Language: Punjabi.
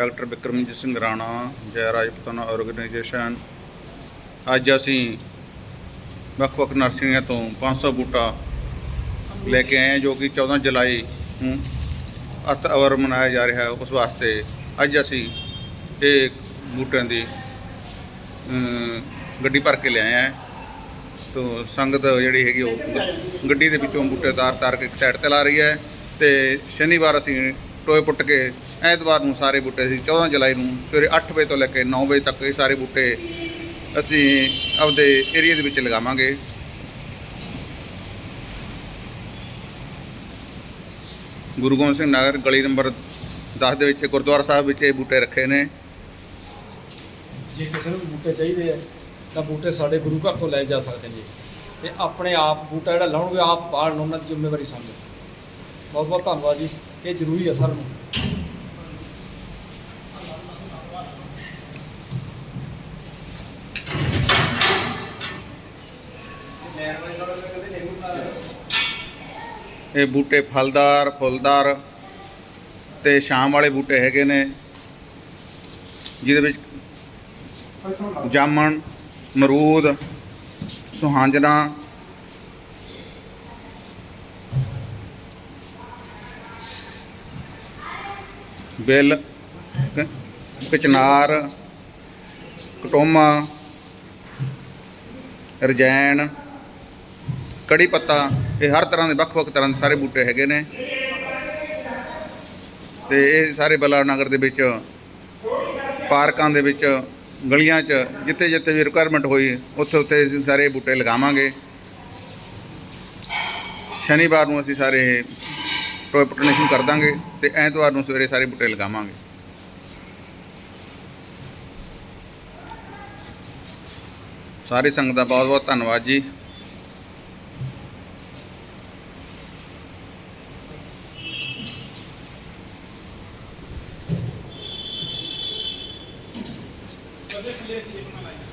ਡਾਕਟਰ ਬਿਕਰਮਜੀਤ ਸਿੰਘ ਰਾਣਾ, ਜੈ ਰਾਜਪੂਤਾਨਾ ਆਰਗੇਨਾਈਜੇਸ਼ਨ ਅੱਜ ਅਸੀਂ ਵੱਖ-ਵੱਖ ਨਰਸਰੀਆਂ ਤੋਂ 500 ਬੂਟਾ ਲੈ ਕੇ ਆਏ ਜੋ ਕਿ 14 ਜੁਲਾਈ ਨੂੰ ਅਰਥ ਅਵਰ ਮਨਾਇਆ ਜਾ ਰਿਹਾ ਹੈ। ਉਸ ਵਾਸਤੇ ਅੱਜ ਅਸੀਂ ਇਹ ਬੂਟਿਆਂ ਦੀ ਗੱਡੀ ਭਰ ਕੇ ਲਿਆਏ ਹਾਂ। ਤੋ ਸੰਗਤ ਜਿਹੜੀ ਹੈਗੀ ਉਹ ਗੱਡੀ ਦੇ ਵਿੱਚੋਂ ਬੂਟੇ ਤਾਰ ਤਾਰ ਕੇ ਇੱਕ ਸਾਈਡ ਤੇ ਲਾ ਰਹੀ ਹੈ ਤੇ ਸ਼ਨੀਵਾਰ ਅਸੀਂ ਟੋਏ ਪੁੱਟ ਕੇ ਐਤਵਾਰ ਨੂੰ ਸਾਰੇ ਬੂਟੇ ਅਸੀਂ 14 ਜੁਲਾਈ ਨੂੰ ਸਵੇਰੇ 8 ਵਜੇ ਤੋਂ ਲੈ ਕੇ 9 ਵਜੇ ਤੱਕ ਇਹ ਸਾਰੇ ਬੂਟੇ ਅਸੀਂ ਆਪਦੇ ਏਰੀਆ ਦੇ ਵਿੱਚ ਲਗਾਵਾਂਗੇ। ਗੁਰੂ ਗੋਬਿੰਦ ਸਿੰਘ ਨਗਰ ਗਲੀ ਨੰਬਰ 10 ਦੇ ਵਿੱਚ, ਗੁਰਦੁਆਰਾ ਸਾਹਿਬ ਵਿੱਚ ਇਹ ਬੂਟੇ ਰੱਖੇ ਨੇ। ਜੇ ਕਿਸੇ ਨੂੰ ਬੂਟੇ ਚਾਹੀਦੇ ਆ, ਤਾਂ ਬੂਟੇ ਸਾਡੇ ਗੁਰੂ ਘਰ ਤੋਂ ਲੈ ਜਾ ਸਕਦੇ ਨੇ ਜੀ। ਤੇ ਆਪਣੇ ਆਪ ਬੂਟਾ ਜਿਹੜਾ ਲਾਉਣਗੇ, ਆਪ ਪਾਲਣ ਉਹਨਾਂ ਦੀ ਜ਼ਿੰਮੇਵਾਰੀ ਸਮਝੋ। ਬਹੁਤ ਬਹੁਤ ਧੰਨਵਾਦ ਜੀ। ਇਹ ਜ਼ਰੂਰੀ ਆ ਸਰ ਨੂੰ। ਇਹ ਬੂਟੇ ਫਲਦਾਰ, ਫੁੱਲਦਾਰ ਤੇ ਸ਼ਾਮ ਵਾਲੇ ਬੂਟੇ ਹੈਗੇ ਨੇ, ਜਿਹਦੇ ਵਿੱਚ ਜਾਮਣ ਮਰੂਦ ਸੁਹਾਂਜਨਾ ਬਿੱਲ, ਕਚਨਾਰ, ਕਟੋਮਾ ਰਜੈਣ ਕੜੀ ਪੱਤਾ, ਇਹ ਹਰ ਤਰ੍ਹਾਂ ਦੇ ਵੱਖ-ਵੱਖ ਤਰ੍ਹਾਂ ਦੇ ਸਾਰੇ ਬੂਟੇ ਹੈਗੇ ਨੇ। ਤੇ ਇਹ ਸਾਰੇ ਬਲਾ ਨਗਰ ਦੇ ਵਿੱਚ, ਪਾਰਕਾਂ ਦੇ ਵਿੱਚ, ਗਲੀਆਂ 'ਚ ਜਿੱਥੇ ਜਿੱਥੇ ਵੀ ਰਿਕੁਆਇਰਮੈਂਟ ਹੋਈ ਉੱਥੇ ਉੱਥੇ ਅਸੀਂ ਸਾਰੇ ਬੂਟੇ ਲਗਾਵਾਂਗੇ। ਸ਼ਨੀਵਾਰ ਨੂੰ ਅਸੀਂ ਸਾਰੇ ਇਹ ਟੋਏ ਪੁੱਟਣੇ ਕਰ ਦਾਂਗੇ ਤੇ ਐਤਵਾਰ ਨੂੰ ਸਵੇਰੇ ਸਾਰੇ ਬੂਟੇ ਲਗਾਵਾਂਗੇ। ਸਾਰੀ ਸੰਗਤ ਦਾ ਬਹੁਤ ਬਹੁਤ ਧੰਨਵਾਦ ਜੀ। দেখলে এটা মনে লাগে